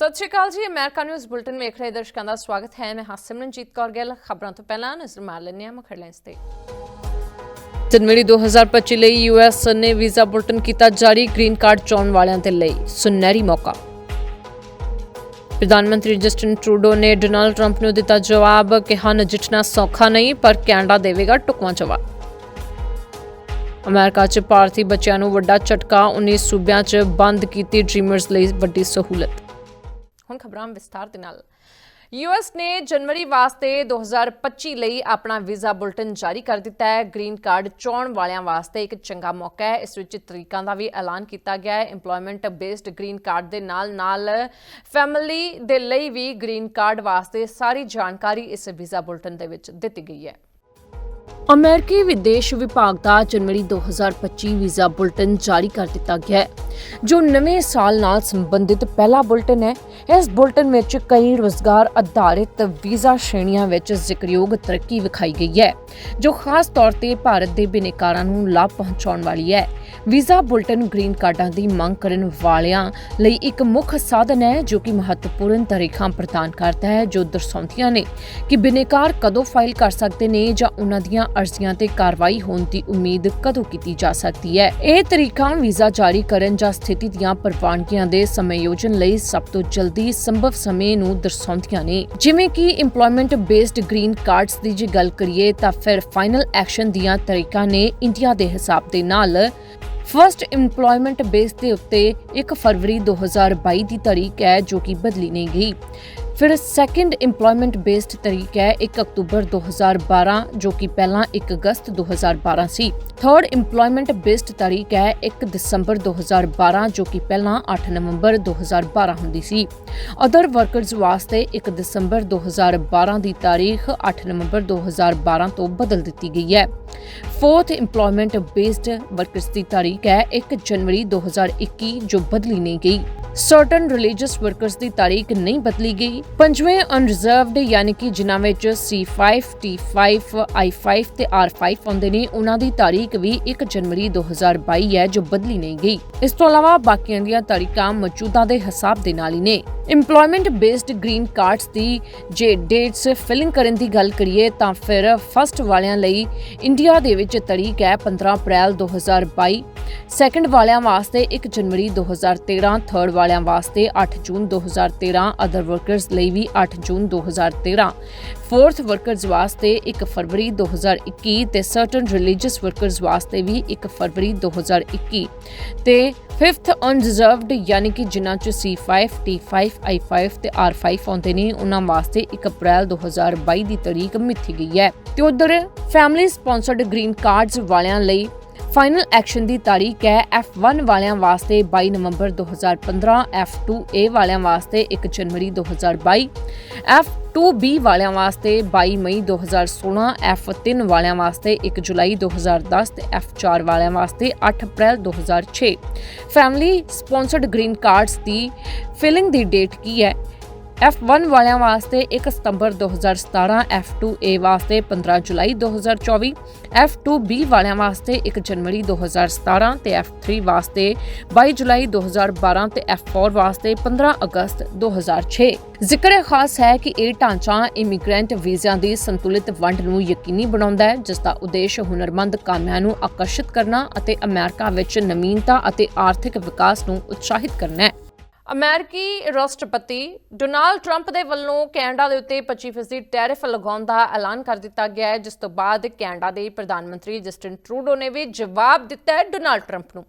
ਸਤਿ ਸ਼੍ਰੀ ਅਕਾਲ ਜੀ, America news bulletin ਵੇਖ ਰਹੇ ਦਰਸ਼ਕਾਂ ਦਾ ਸਵਾਗਤ ਹੈ। ਮੈਂ ਹਾਂ ਸਿਮਰਨਜੀਤ ਕੌਰ ਗਿੱਲ। ਖਬਰਾਂ ਤੋਂ ਪਹਿਲਾਂ ਨਜ਼ਰ ਮਾਰ ਲੈਂਦੇ ਹਾਂ ਮੁੱਖ ਹੈਡਲਾਈਨਸ ਤੇ। ਜਨਵਰੀ 2025 ਲਈ ਯੂਐਸ ਨੇ ਵੀਜ਼ਾ ਬੁਲਟਨ ਕੀਤਾ ਜਾਰੀ ਗ੍ਰੀਨ ਕਾਰਡ ਚੋਣ ਵਾਲਿਆਂ ਦੇ ਲਈ ਸੁਨਹਿਰੀ ਮੌਕਾ। ਪ੍ਰਧਾਨ ਮੰਤਰੀ ਜਸਟਿਨ ਟਰੂਡੋ ਨੇ ਡੋਨਾਲਡ ਟਰੰਪ ਨੂੰ ਦਿੱਤਾ ਜਵਾਬ, ਕਿਹਾ, ਨਜਿੱਠਣਾ ਸੌਖਾ ਨਹੀਂ, ਪਰ ਕੈਨੇਡਾ ਦੇਵੇਗਾ ਟੁਕਵਾਂ ਜਵਾਬ। ਅਮਰੀਕਾ 'ਚ ਭਾਰਤੀ ਬੱਚਿਆਂ ਨੂੰ ਵੱਡਾ ਝਟਕਾ 19 ਸੂਬਿਆਂ 'ਚ ਬੰਦ ਕੀਤੀ ਡ੍ਰੀਮਰਜ਼ ਲਈ ਵੱਡੀ ਸਹੂਲਤ। ਹੁਣ ਖਬਰਾਂ ਵਿਸਤਾਰ ਦੇ ਨਾਲ। ਯੂਐਸ ਨੇ ਜਨਵਰੀ ਵਾਸਤੇ 2025 ਲਈ ਆਪਣਾ ਵੀਜ਼ਾ ਬੁਲਟਨ ਜਾਰੀ ਕਰ ਦਿੱਤਾ ਹੈ। ਗ੍ਰੀਨ ਕਾਰਡ ਚੋਣ ਵਾਲਿਆਂ ਵਾਸਤੇ ਇੱਕ ਚੰਗਾ ਮੌਕਾ ਹੈ। ਇਸ ਵਿੱਚ ਤਰੀਕਾਂ ਦਾ ਵੀ ਐਲਾਨ ਕੀਤਾ ਗਿਆ ਹੈ। EMPLOYMENT ਬੇਸਡ ਗ੍ਰੀਨ ਕਾਰਡ ਦੇ ਨਾਲ ਨਾਲ ਫੈਮਿਲੀ ਦੇ ਲਈ ਵੀ ਗ੍ਰੀਨ ਕਾਰਡ ਵਾਸਤੇ ਸਾਰੀ ਜਾਣਕਾਰੀ ਇਸ ਵੀਜ਼ਾ ਬੁਲਟਨ ਦੇ ਵਿੱਚ ਦਿੱਤੀ ਗਈ ਹੈ। ਅਮਰੀਕੀ ਵਿਦੇਸ਼ ਵਿਭਾਗ ਦਾ ਜਨਵਰੀ 2025 ਵੀਜ਼ਾ ਬੁਲਟਨ ਜਾਰੀ ਕਰ ਦਿੱਤਾ ਗਿਆ ਹੈ, ਜੋ ਨਵੇਂ ਸਾਲ ਨਾਲ ਸੰਬੰਧਿਤ ਪਹਿਲਾ ਬੁਲਟਨ ਹੈ। ਇਸ ਬੁਲਟਨ ਵਿੱਚ ਕਈ ਰੋਜ਼ਗਾਰ ਆਧਾਰਿਤ ਵੀਜ਼ਾ ਸ਼੍ਰੇਣੀਆਂ ਵਿੱਚ ਜ਼ਿਕਰਯੋਗ ਤਰੱਕੀ ਵਿਖਾਈ ਗਈ ਹੈ, ਜੋ ਖਾਸ ਤੌਰ ਤੇ ਭਾਰਤ ਦੇ ਬਿਨੇਕਾਰਾਂ ਨੂੰ ਲਾਭ ਪਹੁੰਚਾਉਣ ਵਾਲੀ ਹੈ। ਵੀਜ਼ਾ ਬੁਲਟਨ ਗ੍ਰੀਨ ਕਾਰਡਾਂ ਦੀ ਮੰਗ ਕਰਨ ਵਾਲਿਆਂ ਲਈ ਇੱਕ ਮੁੱਖ ਸਾਧਨ ਹੈ, ਜੋ ਕਿ ਮਹੱਤਵਪੂਰਨ ਤਰੀਕਾਂ ਪ੍ਰਦਾਨ ਕਰਦਾ ਹੈ, ਜੋ ਦਰਸਾਉਂਦੀਆਂ ਨੇ ਕਿ ਬਿਨੇਕਾਰ ਕਦੋਂ ਫਾਈਲ ਕਰ ਸਕਦੇ ਨੇ ਜਾਂ ਉਹਨਾਂ ਦੀਆਂ ਅਰਜ਼ੀਆਂ ਤੇ ਕਾਰਵਾਈ ਹੋਣ ਦੀ ਉਮੀਦ ਕਦੋਂ ਕੀਤੀ ਜਾ ਸਕਦੀ ਹੈ। ਇਹ ਤਰੀਕਾ ਵੀਜ਼ਾ ਜਾਰੀ ਕਰਨ ਜਾਂ ਸਥਿਤੀ ਦੀਆਂ ਪ੍ਰਵਾਨਗੀਆਂ ਦੇ ਸਮਾਯੋਜਨ ਲਈ ਸਭ ਤੋਂ ਜਲਦੀ ਸੰਭਵ ਸਮੇਂ ਨੂੰ ਦਰਸਾਉਂਦੀਆਂ ਨੇ। ਜਿਵੇਂ ਕਿ EMPLOYMENT ਬੇਸਡ ਗ੍ਰੀਨ ਕਾਰਡਸ ਦੀ ਜੇ ਗੱਲ ਕਰੀਏ, ਤਾਂ ਫਿਰ ਫਾਈਨਲ ਐਕਸ਼ਨ ਦੀਆਂ ਤਰੀਕਾਂ ਨੇ ਇੰਡੀਆ ਦੇ ਹਿਸਾਬ ਦੇ ਨਾਲ ਫਰਸਟ EMPLOYMENT ਬੇਸ ਦੇ ਉੱਤੇ 1 ਫਰਵਰੀ 2022 ਦੀ ਤਾਰੀਖ ਹੈ, ਜੋ ਕਿ ਬਦਲੀ ਨਹੀਂ ਗਈ। ਫਿਰ ਸੈਕੰਡ EMPLOYMENT ਬੇਸਡ ਤਰੀਕ ਹੈ 1 ਅਕਤੂਬਰ 2012 ਜੋ ਕਿ ਪਹਿਲਾਂ 1 ਅਗਸਤ 2012 ਸੀ। ਥਰਡ EMPLOYMENT ਬੇਸਡ ਤਾਰੀਖ ਹੈ 1 ਦਸੰਬਰ 2012 ਜੋ ਕਿ ਪਹਿਲਾਂ 8 ਨਵੰਬਰ 2012 ਹੁੰਦੀ ਸੀ। ਅਦਰ ਵਰਕਰਸ ਵਾਸਤੇ 1 ਦਸੰਬਰ 2012 ਦੀ ਤਾਰੀਖ 8 ਨਵੰਬਰ 2012 ਤੋਂ ਬਦਲ ਦਿੱਤੀ ਗਈ ਹੈ। ਫੋਰਥ EMPLOYMENT ਬੇਸਡ ਵਰਕਰਸ ਦੀ ਤਾਰੀਖ ਹੈ 1 ਜਨਵਰੀ 2021 ਜੋ ਬਦਲੀ ਨਹੀਂ ਗਈ। ਸਰਟਨ ਰਿਲੀਜੀਅਸ ਵਰਕਰਸ ਦੀ ਤਾਰੀਖ ਨਹੀਂ ਬਦਲੀ ਗਈ। ਪੰਜਵੇਂ ਅਨਰਿਜ਼ਰਵਡ ਯਾਨੀ ਕਿ ਜਿਨ੍ਹਾਂ ਵਿੱਚ C5, T5, I5 ਤੇ R5 ਆਉਂਦੇ ਨੇ ਉਹਨਾਂ ਦੀ ਤਾਰੀਖ ਵੀ 1 ਜਨਵਰੀ 2022 ਹੈ ਜੋ ਬਦਲੀ ਨਹੀਂ ਗਈ। ਇਸ ਤੋਂ ਇਲਾਵਾ ਬਾਕੀਆਂ ਦੀਆਂ ਤਾਰੀਖਾਂ ਮੌਜੂਦਾ ਦੇ ਹਿਸਾਬ ਦੇ ਨਾਲ ਹੀ ਨੇ। EMPLOYMENT ਬੇਸਡ ਗ੍ਰੀਨ ਕਾਰਡਸ ਦੀ ਜੇ ਡੇਟਸ ਫਿਲਿੰਗ ਕਰਨ ਦੀ ਗੱਲ ਕਰੀਏ ਤਾਂ ਫਿਰ ਫਸਟ ਵਾਲਿਆਂ ਲਈ ਇੰਡੀਆ ਦੇ ਵਿੱਚ ਤਰੀਕ ਹੈ 15 ਅਪ੍ਰੈਲ 2022 ਸੈਕੰਡ ਵਾਲਿਆਂ ਵਾਸਤੇ 1 ਜਨਵਰੀ 2013 ਥਰਡ ਵਾਲਿਆਂ ਵਾਸਤੇ 8 ਜੂਨ 2013 ਅਦਰ ਵਰਕਰਸ ਲਈ ਵੀ 8 ਜੂਨ 2013 ਫੋਰਥ ਵਰਕਰਸ ਵਾਸਤੇ 1 ਫਰਵਰੀ 2021 ਤੇ ਸਰਟਨ ਰਿਲੀਜੀਅਸ ਵਰਕਰਸ ਵਾਸਤੇ ਵੀ 1 ਫਰਵਰੀ 2021 ਤੇ ਫਿਫਥ ਅਨਰਿਜ਼ਰਵਡ ਯਾਨੀ ਕਿ ਜਿਨ੍ਹਾਂ ਚ C5, T5, I5 ਤੇ R5 ਆਉਂਦੇ ਨੇ ਉਹਨਾਂ ਵਾਸਤੇ 1 ਅਪ੍ਰੈਲ 2022 ਦੀ ਤਾਰੀਖ ਮਿੱਥੀ ਗਈ ਹੈ। ਤੇ ਉਧਰ ਫੈਮਿਲੀ ਸਪਾਂਸਰਡ ਗ੍ਰੀਨ ਕਾਰਡਸ ਵਾਲਿਆਂ ਲਈ ਫਾਈਨਲ ਐਕਸ਼ਨ ਦੀ ਤਾਰੀਖ ਹੈ F1 ਵਾਲਿਆਂ ਵਾਸਤੇ 22 ਨਵੰਬਰ 2015 F2A ਵਾਲਿਆਂ ਵਾਸਤੇ 1 ਜਨਵਰੀ 2022 F2B ਵਾਲਿਆਂ ਵਾਸਤੇ 22 ਮਈ 2016 F3 ਵਾਲਿਆਂ ਵਾਸਤੇ 1 ਜੁਲਾਈ 2010 ਤੇ F4 ਵਾਲਿਆਂ ਵਾਸਤੇ 8 ਅਪ੍ਰੈਲ 2006 ਫੈਮਿਲੀ ਸਪਾਂਸਰਡ ਗ੍ਰੀਨ ਕਾਰਡਸ ਦੀ ਫਿਲਿੰਗ ਦੀ ਡੇਟ ਕੀ ਹੈ? F1 ਵਾਲਿਆਂ ਵਾਸਤੇ 1 ਸਤੰਬਰ 2017 F2A ਵਾਸਤੇ 15 ਜੁਲਾਈ 2024 F2B ਵਾਲਿਆਂ ਵਾਸਤੇ 1 ਜਨਵਰੀ 2017 ਤੇ F3 ਵਾਸਤੇ 22 ਜੁਲਾਈ 2012 ਤੇ F4 ਵਾਸਤੇ 15 ਅਗਸਤ 2006 ਜ਼ਿਕਰ ਖਾਸ ਹੈ ਕਿ ਇਹ ਢਾਂਚਾ ਇਮੀਗ੍ਰੈਂਟ ਵੀਜ਼ਿਆਂ ਦੀ ਸੰਤੁਲਿਤ ਵੰਡ ਨੂੰ ਯਕੀਨੀ ਬਣਾਉਂਦਾ ਹੈ, ਜਿਸ ਦਾ ਉਦੇਸ਼ ਹੁਨਰਮੰਦ ਕਾਮਿਆਂ ਨੂੰ ਆਕਰਸ਼ਿਤ ਕਰਨਾ ਅਤੇ ਅਮਰੀਕਾ ਵਿੱਚ ਨਵੀਨਤਾ ਅਤੇ ਆਰਥਿਕ ਵਿਕਾਸ ਨੂੰ ਉਤਸ਼ਾਹਿਤ ਕਰਨਾ ਹੈ। ਅਮਰੀਕੀ ਰਾਸ਼ਟਰਪਤੀ ਡੋਨਾਲਡ ਟਰੰਪ ਦੇ ਵੱਲੋਂ ਕੈਨੇਡਾ ਦੇ ਉੱਤੇ 25% ਟੈਰਿਫ ਲਗਾਉਣ ਦਾ ਐਲਾਨ ਕਰ ਦਿੱਤਾ ਗਿਆ ਹੈ। ਜਿਸ ਤੋਂ ਬਾਅਦ ਕੈਨੇਡਾ ਦੇ ਪ੍ਰਧਾਨ ਮੰਤਰੀ ਜਸਟਿਨ ਟਰੂਡੋ ਨੇ ਵੀ ਜਵਾਬ ਦਿੱਤਾ ਹੈ ਡੋਨਾਲਡ ਟਰੰਪ ਨੂੰ।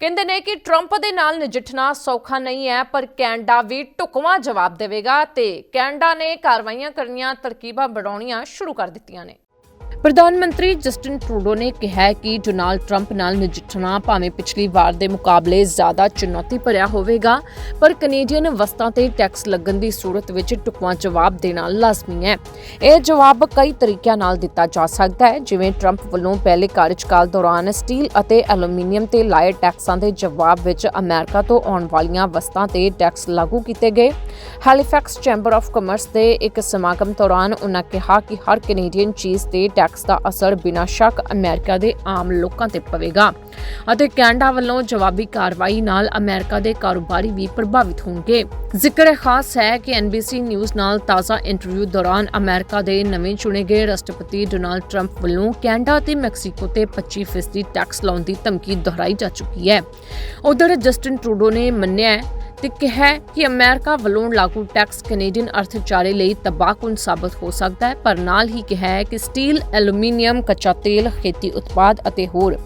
ਕਹਿੰਦੇ ਨੇ ਕਿ ਟਰੰਪ ਦੇ ਨਾਲ ਨਜਿੱਠਣਾ ਸੌਖਾ ਨਹੀਂ ਹੈ, ਪਰ ਕੈਨੇਡਾ ਵੀ ਢੁਕਵਾਂ ਜਵਾਬ ਦੇਵੇਗਾ ਤੇ ਕੈਨੇਡਾ ਨੇ ਕਾਰਵਾਈਆਂ ਕਰਨੀਆਂ, ਤਰਕੀਬਾਂ ਬਣਾਉਣੀਆਂ ਸ਼ੁਰੂ ਕਰ ਦਿੱਤੀਆਂ ਨੇ। ਪ੍ਰਧਾਨ ਮੰਤਰੀ ਜਸਟਿਨ ਟਰੂਡੋ ਨੇ ਕਿਹਾ ਕਿ ਡੋਨਾਲਡ ਟਰੰਪ ਨਾਲ ਨਜਿੱਠਣਾ ਭਾਵੇਂ ਪਿਛਲੀ ਵਾਰ ਦੇ ਮੁਕਾਬਲੇ ਜ਼ਿਆਦਾ ਚੁਣੌਤੀ ਭਰਿਆ ਹੋਵੇਗਾ, ਪਰ ਕੈਨੇਡੀਅਨ ਵਸਤਾਂ ਤੇ ਟੈਕਸ ਲੱਗਣ ਦੀ ਸੂਰਤ ਵਿੱਚ ਟੁਕਵਾਂ ਜਵਾਬ ਦੇਣਾ ਲਾਜ਼ਮੀ ਹੈ। ਇਹ ਜਵਾਬ ਕਈ ਤਰੀਕਿਆਂ ਨਾਲ ਦਿੱਤਾ ਜਾ ਸਕਦਾ ਹੈ, ਜਿਵੇਂ ਟਰੰਪ ਵੱਲੋਂ ਪਹਿਲੇ ਕਾਰਜਕਾਲ ਦੌਰਾਨ ਸਟੀਲ ਅਤੇ ਐਲੂਮੀਨੀਅਮ ਤੇ ਲਾਏ ਟੈਕਸਾਂ ਦੇ ਜਵਾਬ ਵਿੱਚ ਅਮਰੀਕਾ ਤੋਂ ਆਉਣ ਵਾਲੀਆਂ ਵਸਤਾਂ ਤੇ ਟੈਕਸ ਲਾਗੂ ਕੀਤੇ ਗਏ। ਹੈਲੀਫੈਕਸ ਚੈਂਬਰ ਆਫ ਕਮਰਸ ਦੇ ਇੱਕ ਸਮਾਗਮ ਦੌਰਾਨ ਉਨ੍ਹਾਂ ਕਿਹਾ ਕਿ ਹਰ ਕੈਨੇਡੀਅਨ ਚੀਜ਼ ਤੇ ਟੈਕਸ ਦਾ ਅਸਰ ਬਿਨਾਂ ਸ਼ੱਕ ਅਮਰੀਕਾ ਦੇ ਆਮ ਲੋਕਾਂ ਤੇ ਪਵੇਗਾ। ਅਤੇ ਕੈਨੇਡਾ ਵੱਲੋਂ ਜਵਾਬੀ ਕਾਰਵਾਈ ਨਾਲ ਅਮਰੀਕਾ ਦੇ ਕਾਰੋਬਾਰੀ ਵੀ ਪ੍ਰਭਾਵਿਤ ਹੋਣਗੇ। ਜ਼ਿਕਰ ਖਾਸ ਹੈ ਕਿ NBC ਨਿਊਜ਼ ਨਾਲ ਤਾਜ਼ਾ ਇੰਟਰਵਿਊ ਦੌਰਾਨ ਅਮਰੀਕਾ ਦੇ ਨਵੇਂ ਚੁਣੇ ਗਏ ਰਾਸ਼ਟਰਪਤੀ ਡੋਨਾਲਡ ਟਰੰਪ ਵੱਲੋਂ ਕੈਨੇਡਾ ਅਤੇ ਮੈਕਸੀਕੋ ਤੇ 25% ਟੈਕਸ ਲਾਉਣ ਦੀ ਧਮਕੀ ਦੁਹਰਾਈ ਜਾ ਚੁੱਕੀ ਹੈ। ਉਧਰ ਜਸਟਿਨ ਟਰੂਡੋ ਨੇ ਮੰਨਿਆ ਤੇ ਕਿਹਾ ਕਿ ਅਮਰੀਕਾ ਵੱਲੋਂ ਲਾਗੂ ਟੈਕਸ ਕੈਨੇਡੀਅਨ ਅਰਥਚਾਰੇ ਲਈ ਤਬਾਹਕੁਨ ਸਾਬਤ ਹੋ ਸਕਦਾ ਹੈ, ਪਰ ਨਾਲ ਹੀ ਕਿਹਾ ਹੈ ਕਿ ਸਟੀਲ, ਐਲੂਮੀਨੀਅਮ, ਕੱਚਾ ਤੇਲ, ਖੇਤੀ ਉਤਪਾਦ ਅਤੇ ਹੋਰ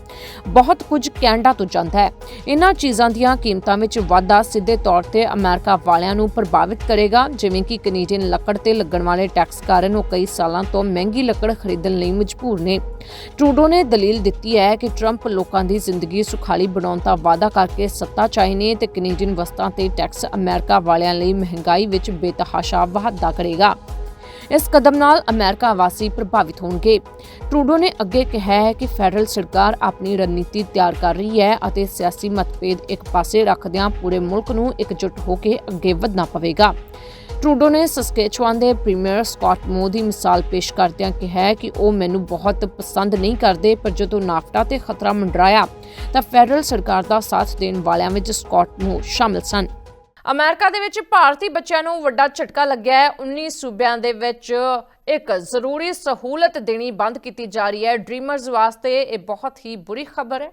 ਬਹੁਤ ਕੁਝ ਕੈਨੇਡਾ ਤੋਂ ਜਾਂਦਾ ਹੈ। ਇਹਨਾਂ ਚੀਜ਼ਾਂ ਦੀਆਂ ਕੀਮਤਾਂ ਵਿੱਚ ਵਾਧਾ ਸਿੱਧੇ ਤੌਰ ਤੇ ਅਮਰੀਕਾ ਵਾਲਿਆਂ ਨੂੰ ਪ੍ਰਭਾਵਿਤ ਕਰੇਗਾ, ਜਿਵੇਂ ਕਿ ਕੈਨੇਡੀਅਨ ਲੱਕੜ ਤੇ ਲੱਗਣ ਵਾਲੇ ਟੈਕਸ ਕਾਰਨ ਉਹ ਕਈ ਸਾਲਾਂ ਤੋਂ ਮਹਿੰਗੀ ਲੱਕੜ ਖਰੀਦਣ ਲਈ ਮਜਬੂਰ ਨੇ। ਟਰੂਡੋ ਨੇ ਦਲੀਲ ਦਿੱਤੀ ਹੈ ਕਿ ਟਰੰਪ ਲੋਕਾਂ ਦੀ ਜ਼ਿੰਦਗੀ ਸੁਖਾਲੀ ਬਣਾਉਣ ਦਾ ਵਾਅਦਾ ਕਰਕੇ ਸੱਤਾ ਚਾਹੀ ਨੇ ਤੇ ਕੈਨੇਡੀਅਨ ਵਸਤਾਂ ਤੇ ਟੈਕਸ ਅਮਰੀਕਾ ਵਾਲਿਆਂ ਲਈ ਮਹਿੰਗਾਈ ਵਿੱਚ ਬੇਤਹਾਸ਼ਾ ਵਾਧਾ ਕਰੇਗਾ। ਇਸ ਕਦਮ ਨਾਲ ਅਮਰੀਕਾ ਵਾਸੀ ਪ੍ਰਭਾਵਿਤ ਹੋਣਗੇ। ਟਰੂਡੋ ਨੇ ਅੱਗੇ ਕਿਹਾ ਹੈ ਕਿ ਫੈਡਰਲ ਸਰਕਾਰ ਆਪਣੀ ਰਣਨੀਤੀ ਤਿਆਰ ਕਰ ਰਹੀ ਹੈ ਅਤੇ ਸਿਆਸੀ ਮਤਭੇਦ ਇੱਕ ਪਾਸੇ ਰੱਖਦਿਆਂ ਪੂਰੇ ਮੁਲਕ ਨੂੰ ਇਕਜੁੱਟ ਹੋ ਕੇ ਅੱਗੇ ਵਧਣਾ ਪਵੇਗਾ। ਟਰੂਡੋ ਨੇ ਸਸਕੇਚੁਆਨ ਦੇ ਪ੍ਰੀਮੀਅਰ ਸਕਾਟ ਮੋ ਦੀ ਮਿਸਾਲ ਪੇਸ਼ ਕਰਦਿਆਂ ਕਿਹਾ ਕਿ ਉਹ ਮੈਨੂੰ ਬਹੁਤ ਪਸੰਦ ਨਹੀਂ ਕਰਦੇ, ਪਰ ਜਦੋਂ ਨਾਫਟਾ ਤੇ ਖਤਰਾ ਮੰਡਰਾਇਆ, ਤਾਂ ਫੈਡਰਲ ਸਰਕਾਰ ਦਾ ਸਾਥ ਦੇਣ ਵਾਲਿਆਂ ਵਿੱਚ ਸਕਾਟ ਮੋ ਸ਼ਾਮਲ ਸਨ। ਅਮਰੀਕਾ ਦੇ ਵਿੱਚ ਭਾਰਤੀ ਬੱਚਿਆਂ ਨੂੰ ਵੱਡਾ ਝਟਕਾ ਲੱਗਿਆ ਹੈ। 19 ਸੂਬਿਆਂ ਦੇ ਵਿੱਚ ਇੱਕ ਜ਼ਰੂਰੀ ਸਹੂਲਤ ਦੇਣੀ ਬੰਦ ਕੀਤੀ ਜਾ ਰਹੀ ਹੈ। ਡ੍ਰੀਮਰਜ਼ ਵਾਸਤੇ ਇਹ ਬਹੁਤ ਹੀ ਬੁਰੀ ਖਬਰ ਹੈ।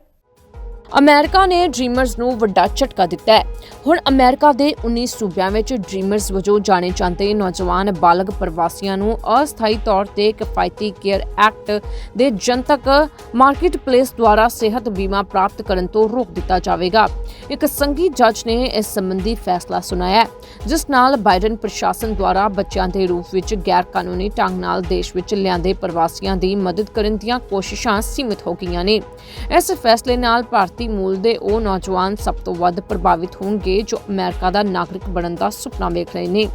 ਅਮਰੀਕਾ ਨੇ ਡ੍ਰੀਮਰਜ਼ ਨੂੰ ਵੱਡਾ ਝਟਕਾ ਦਿੱਤਾ ਹੈ। ਹੁਣ ਅਮਰੀਕਾ ਦੇ 19 ਸੂਬਿਆਂ ਵਿੱਚ ਡ੍ਰੀਮਰਜ਼ ਵਜੋਂ ਜਾਣੇ ਜਾਂਦੇ ਨੌਜਵਾਨ ਬਾਲਗ ਪ੍ਰਵਾਸੀਆਂ ਨੂੰ ਅਸਥਾਈ ਤੌਰ ਤੇ ਕਿਫਾਇਤੀ ਕੇਅਰ ਐਕਟ ਦੇ ਜਨਤਕ ਮਾਰਕੀਟ ਦੁਆਰਾ ਸਿਹਤ ਬੀਮਾ ਪ੍ਰਾਪਤ ਕਰਨ ਤੋਂ ਰੋਕ ਦਿੱਤਾ ਜਾਵੇਗਾ। ਇੱਕ ਸੰਘੀ ਜੱਜ ਨੇ ਇਸ ਸੰਬੰਧੀ ਫੈਸਲਾ ਸੁਣਾਇਆ ਜਿਸ ਨਾਲ ਬਾਈਡਨ ਪ੍ਰਸ਼ਾਸਨ ਦੁਆਰਾ ਬੱਚਿਆਂ ਦੇ ਰੂਪ ਵਿੱਚ ਗੈਰ ਕਾਨੂੰਨੀ ਢੰਗ ਨਾਲ ਦੇਸ਼ ਵਿੱਚ ਲਿਆਂਦੇ ਪ੍ਰਵਾਸੀਆਂ ਦੀ ਮਦਦ ਕਰਨ ਦੀਆਂ ਕੋਸ਼ਿਸ਼ਾਂ ਸੀਮਿਤ ਹੋ ਗਈਆਂ ਨੇ। ਇਸ ਫੈਸਲੇ ਨਾਲ ਭਾਰਤੀ ਮੂਲ ਦੇ ਉਹ ਨੌਜਵਾਨ ਸਭ ਤੋਂ ਵੱਧ ਪ੍ਰਭਾਵਿਤ ਹੋਣਗੇ ਜੋ ਅਮਰੀਕਾ ਦਾ ਨਾਗਰਿਕ ਬਣਨ ਦਾ ਸੁਪਨਾ ਵੇਖ ਰਹੇ ਨੇ।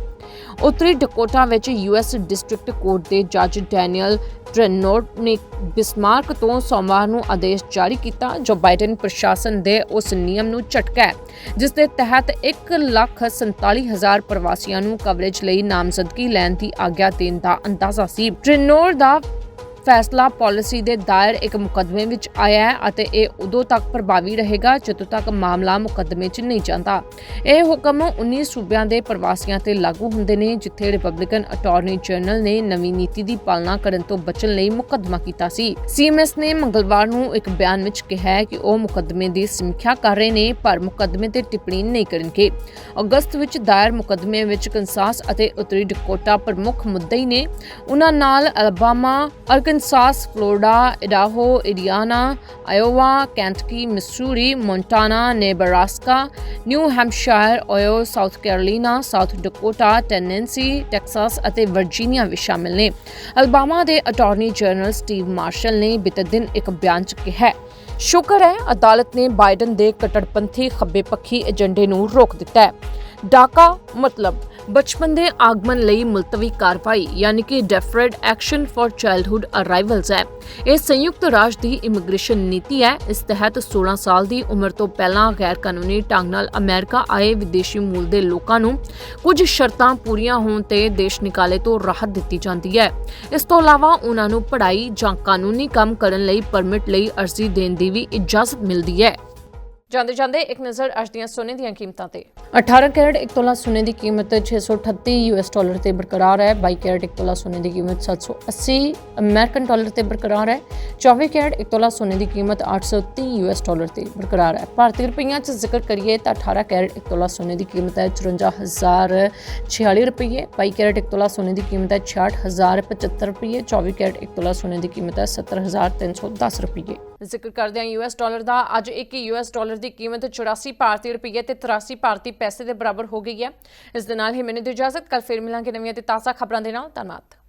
ਉੱਤਰੀ ਡਕੋਟਾ ਵਿੱਚ ਯੂਐਸ ਡਿਸਟ੍ਰਿਕਟ ਕੋਰਟ ਦੇ ਜੱਜ ਡੈਨੀਅਲ ਟ੍ਰੈਨੋਟ ਨੇ ਬਿਸਮਾਰਕ ਤੋਂ ਸੋਮਵਾਰ ਨੂੰ ਆਦੇਸ਼ ਜਾਰੀ ਕੀਤਾ, ਜੋ ਬਾਈਡਨ ਪ੍ਰਸ਼ਾਸਨ ਦੇ ਉਸ ਨਿਯਮ ਨੂੰ ਝਟਕਾ ਜਿਸ ਦੇ ਤਹਿਤ 147000 ਪ੍ਰਵਾਸੀਆਂ ਨੂੰ ਕਵਰੇਜ ਲਈ ਨਾਮਜ਼ਦਗੀ ਲੈਣ ਦੀ ਆਗਿਆ ਦੇਣ ਦਾ ਅੰਦਾਜ਼ਾ ਸੀ। ਟ੍ਰੈਨੋਰ ਦਾ ਫੈਸਲਾ ਪਾਲਿਸੀ ਦੇ ਦਾਇਰ ਇੱਕ ਮੁਕੱਦਮੇ ਵਿੱਚ ਆਇਆ ਹੈ ਅਤੇ ਇਹ ਉਦੋਂ ਤੱਕ ਪ੍ਰਭਾਵੀ ਰਹੇਗਾ ਜਦੋਂ ਤੱਕ ਮਾਮਲਾ ਮੁਕੱਦਮੇ 'ਚ ਨਹੀਂ ਜਾਂਦਾ। ਇਹ ਹੁਕਮ 19 ਸੂਬਿਆਂ ਦੇ ਪ੍ਰਵਾਸੀਆਂ ਤੇ ਲਾਗੂ ਹੁੰਦੇ ਨੇ, ਜਿੱਥੇ ਰਿਪਬਲਿਕਨ ਅਟਾਰਨੀ ਜਨਰਲ ਨੇ ਨਵੀਂ ਨੀਤੀ ਦੀ ਪਾਲਣਾ ਕਰਨ ਤੋਂ ਬਚਣ ਲਈ ਮੁਕੱਦਮਾ ਕੀਤਾ ਸੀ। ਸੀਐਮਐਸ ਨੇ ਮੰਗਲਵਾਰ ਨੂੰ ਇੱਕ ਬਿਆਨ ਵਿੱਚ ਕਿਹਾ ਹੈ ਕਿ ਉਹ ਮੁਕੱਦਮੇ ਦੀ ਸਮੀਖਿਆ ਕਰ ਰਹੇ ਨੇ, ਪਰ ਮੁਕੱਦਮੇ ਤੇ ਟਿੱਪਣੀ ਨਹੀਂ ਕਰਨਗੇ। ਅਗਸਤ ਵਿੱਚ ਦਾਇਰ ਮੁਕੱਦਮੇ ਵਿੱਚ ਕੰਸਾਸ ਅਤੇ ਉੱਤਰੀ ਡਕੋਟਾ ਪ੍ਰਮੁੱਖ ਮੁੱਦੇ ਨੇ। ਉਹਨਾਂ ਨਾਲ Alabama Arkansas Florida, Idaho, Indiana, Iowa, Kentucky, Missouri, Montana, Nebraska, New Hampshire, Ohio, South Carolina, South Dakota, Tennessee, Texas ਅਤੇ ਵਰਜੀਨੀਆ ਵੀ ਸ਼ਾਮਿਲ ਨੇ। ਅਲਬਾਮਾ ਦੇ ਅਟਾਰਨੀ ਜਨਰਲ ਸਟੀਵ ਮਾਰਸ਼ਲ ਨੇ ਬੀਤੇ ਦਿਨ ਇੱਕ ਬਿਆਨ 'ਚ ਕਿਹਾ, ਸ਼ੁਕਰ ਹੈ, ਅਦਾਲਤ ਨੇ ਬਾਈਡਨ ਦੇ ਕੱਟੜਪੰਥੀ ਖੱਬੇ ਪੱਖੀ ਏਜੰਡੇ ਨੂੰ ਰੋਕ ਦਿੱਤਾ ਹੈ। ਡਾਕਾ ਮਤਲਬ ਬਚਪਨ ਦੇ ਆਗਮਨ ਲਈ ਮੁਲਤਵੀ ਕਾਰਵਾਈ, ਯਾਨੀ ਕਿ deferred action for childhood arrivals ਹੈ। ਇਹ ਸੰਯੁਕਤ ਰਾਜ ਦੀ ਇਮੀਗ੍ਰੇਸ਼ਨ ਨੀਤੀ ਹੈ। ਇਸ ਤਹਿਤ 16 ਸਾਲ ਦੀ ਉਮਰ ਤੋਂ ਪਹਿਲਾਂ ਗੈਰ ਕਾਨੂੰਨੀ ਢੰਗ ਨਾਲ ਅਮਰੀਕਾ ਆਏ ਵਿਦੇਸ਼ੀ ਮੂਲ ਦੇ ਲੋਕਾਂ ਨੂੰ ਕੁਝ ਸ਼ਰਤਾਂ ਪੂਰੀਆਂ ਹੋਣ ਤੇ ਦੇਸ਼ ਨਿਕਾਲੇ ਤੋਂ ਰਾਹਤ ਦਿੱਤੀ ਜਾਂਦੀ ਹੈ। ਇਸ ਤੋਂ ਇਲਾਵਾ ਉਹਨਾਂ ਨੂੰ ਪੜ੍ਹਾਈ ਜਾਂ ਕਾਨੂੰਨੀ ਕੰਮ ਕਰਨ ਲਈ ਪਰਮਿਟ ਲਈ ਅਰਜ਼ੀ ਦੇਣ ਦੀ ਵੀ ਇਜਾਜ਼ਤ ਮਿਲਦੀ ਹੈ। ਜਾਂਦੇ ਜਾਂਦੇ ਇੱਕ ਨਜ਼ਰ ਅੱਜ ਦੀਆਂ ਸੋਨੇ ਦੀਆਂ ਕੀਮਤਾਂ ਤੇ। 18 ਕੈਰਟ 1 ਤੋਲਾ ਸੋਨੇ ਦੀ ਕੀਮਤ 638 ਯੂਐਸ ਡਾਲਰ ਤੇ ਬਰਕਰਾਰ ਹੈ। 22 ਕੈਰਟ 1 ਤੋਲਾ ਸੋਨੇ ਦੀ ਕੀਮਤ 780 ਅਮਰੀਕਨ ਡਾਲਰ ਤੇ ਬਰਕਰਾਰ ਹੈ। 24 ਕੈਰਟ 1 ਤੋਲਾ ਸੋਨੇ ਦੀ ਕੀਮਤ 830 ਯੂਐਸ ਡਾਲਰ ਤੇ ਬਰਕਰਾਰ ਹੈ। ਭਾਰਤੀ ਰੁਪਈਆ 'ਚ ਜ਼ਿਕਰ ਕਰੀਏ ਤਾਂ 18 ਕੈਰਟ 1 ਤੋਲਾ ਸੋਨੇ ਦੀ ਕੀਮਤ ਹੈ 54046 ਰੁਪਏ 22 ਕੈਰਟ 1 ਤੋਲਾ ਸੋਨੇ ਦੀ ਕੀਮਤ ਹੈ 66075 ਰੁਪਏ 24 ਕੈਰਟ 1 ਤੋਲਾ ਸੋਨੇ ਦੀ ਕੀਮਤ ਹੈ 70310 ਰੁਪਏ ਜ਼ਿਕਰ ਕਰਦਿਆਂ ਹਾਂ ਯੂਐਸ ਡਾਲਰ ਦਾ ਅੱਜ ਇੱਕ ਯੂਐਸ ਡਾਲਰ ਦੀ ਕੀਮਤ 84 ਭਾਰਤੀ ਰੁਪਏ ਤੇ 83 ਭਾਰਤੀ ਪੈਸੇ ਦੇ ਬਰਾਬਰ ਹੋ ਗਈ ਹੈ। ਇਸ ਦੇ ਨਾਲ ਹੀ ਮੈਨੂੰ ਦੀ ਇਜਾਜ਼ਤ। ਕੱਲ ਫਿਰ ਮਿਲਾਂਗੇ ਨਵੀਆਂ ਤੇ ਤਾਜ਼ਾ ਖਬਰਾਂ ਦੇ ਨਾਲ। ਧੰਨਵਾਦ।